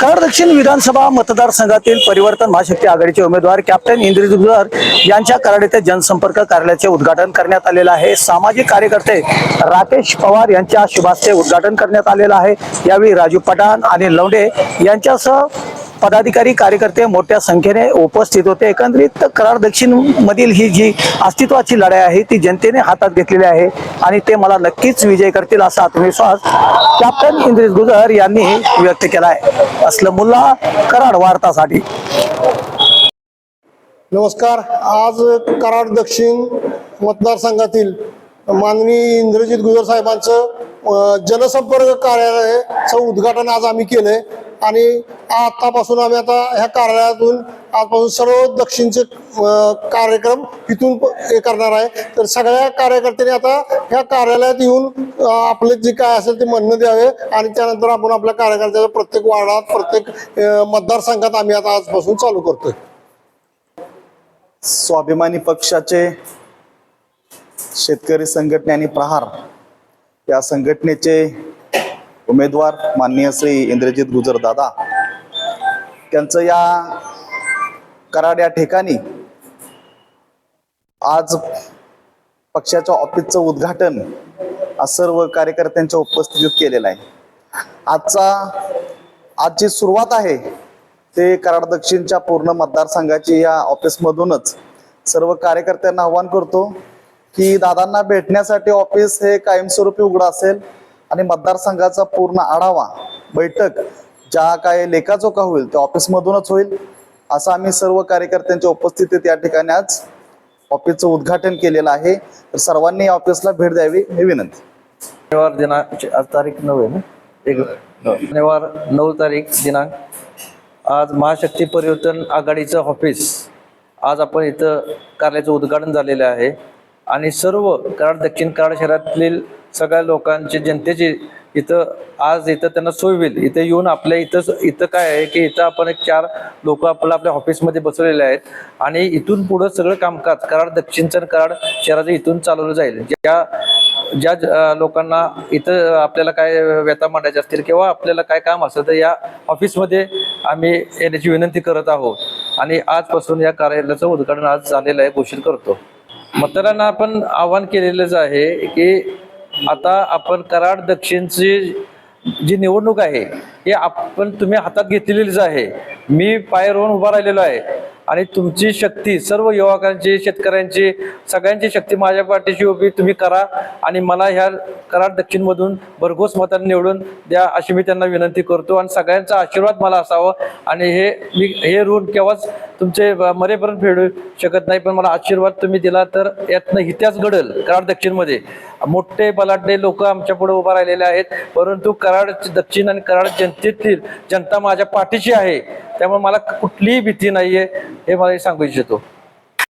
कर दक्षिण विधानसभा मतदारसंघातील परिवर्तन महाशक्ती आघाडीचे उमेदवार कॅप्टन इंद्रजुगर यांच्या कराड येथे जनसंपर्क कार्यालयाचे उद्घाटन करण्यात आलेलं आहे. सामाजिक कार्यकर्ते राकेश पवार यांच्या शुभास्ते उद्घाटन करण्यात आलेलं आहे. यावेळी राजू पठाण आणि लवंडे यांच्यासह पदाधिकारी कार्यकर्ते मोठ्या संख्येने उपस्थित होते. एकंदरीत कराड दक्षिण मधील ही जी अस्तित्वाची लढाई आहे ती जनतेने हातात घेतलेली आहे आणि ते मला नक्कीच विजय करतील असा आत्मविश्वास कॅप्टन इंद्रित गुजर यांनी व्यक्त केला आहे. असलं मुल्ला कराड वार्तासाठी. नमस्कार. आज कराड दक्षिण मतदारसंघातील माननीय इंद्रजित गुजर साहेबांचं जनसंपर्क कार्यालयाचं उद्घाटन आज आम्ही केलंय. आणि आतापासून आम्ही आता ह्या कार्यालयातून आजपासून सर्व दक्षिणचे कार्यक्रम इथून हे करणार आहे. तर सगळ्या कार्यकर्त्यांनी आता ह्या कार्यालयात येऊन आपले जे काय असेल ते म्हणणं द्यावे आणि त्यानंतर आपण आपल्या कार्यकर्त्याच्या प्रत्येक वार्डात प्रत्येक मतदारसंघात आम्ही आता आजपासून चालू करतोय. स्वाभिमानी पक्षाचे शेतकरी संघटने आणि प्रहार या संघटनेचे उमेदवार माननीय श्री इंद्रजित गुजर दादा त्यांचं या कराड या ठिकाणी आज पक्षाच्या ऑफिसचं उद्घाटन सर्व कार्यकर्त्यांच्या उपस्थितीत केलेलं आहे. आजचा आजची सुरुवात आहे ते कराड दक्षिणच्या पूर्ण मतदारसंघाची या ऑफिसमधूनच सर्व कार्यकर्त्यांना आवाहन करतो की दादांना भेटण्यासाठी ऑफिस हे कायमस्वरूपी उघडं असेल. आणि मतदारसंघाचा पूर्ण आढावा बैठक ज्या काय लेखाचोखा होईल त्या ऑफिसमधूनच होईल असं आम्ही सर्व कार्यकर्त्यांच्या उपस्थितीत या ठिकाणी आज ऑफिसचं उद्घाटन केलेलं आहे. तर सर्वांनी या ऑफिसला भेट द्यावी ही विनंती. शनिवार दिनांक आज तारीख नऊ आहे ना? एक शनिवार नऊ तारीख दिनांक. आज महाशक्ती परिवर्तन आघाडीचं ऑफिस. आज आपण इथं कार्यालयाचं उद्घाटन झालेलं आहे. आणि सर्व कराड दक्षिण कराड शहरातील सगळ्या लोकांचे जनतेची इथं आज इथं त्यांना सोय होईल. इथं येऊन आपल्या इथं इथं काय आहे की इथं आपण एक चार लोक आपलं आपल्या ऑफिसमध्ये बसवलेले आहेत. आणि इथून पुढं सगळं कामकाज कराड दक्षिणचं कराड शहराचं इथून चालवलं जाईल. ज्या ज्या लोकांना इथं आपल्याला काय व्यथा मांडायचे असतील किंवा आपल्याला काय काम असेल तर या ऑफिसमध्ये आम्ही येण्याची विनंती करत आहोत. आणि आजपासून या कार्यालयाचं उद्घाटन आज झालेलं आहे घोषित करतो. मतदारांना आपण आवाहन केलेलंच आहे की आता आपण कराड दक्षिणची जी निवडणूक आहे हे आपण तुम्ही हातात घेतलेलीच आहे. मी पायावरून उभा राहिलेलो आहे. आणि तुमची शक्ती सर्व युवकांची शेतकऱ्यांची सगळ्यांची शक्ती माझ्या पाठीशी उभी तुम्ही करा आणि मला ह्या कराड दक्षिणमधून भरघोस मतांनी निवडून द्या अशी मी त्यांना विनंती करतो आणि सगळ्यांचा आशीर्वाद मला असावं. आणि हे मी हे ऋण केव्हाच तुमचे मरेपर्यंत फेडू शकत नाही पण मला आशीर्वाद तुम्ही दिला तर यातनं इतिहास घडल कराड दक्षिणमध्ये. मोठे बलाढ्य लोक आमच्या पुढे उभा राहिलेले आहेत परंतु कराड दक्षिण आणि कराड जनतेतील जनता माझ्या पाठीशी आहे. त्यामुळे मला कुठलीही भीती नाहीये. हे मला सांगू इच्छितो.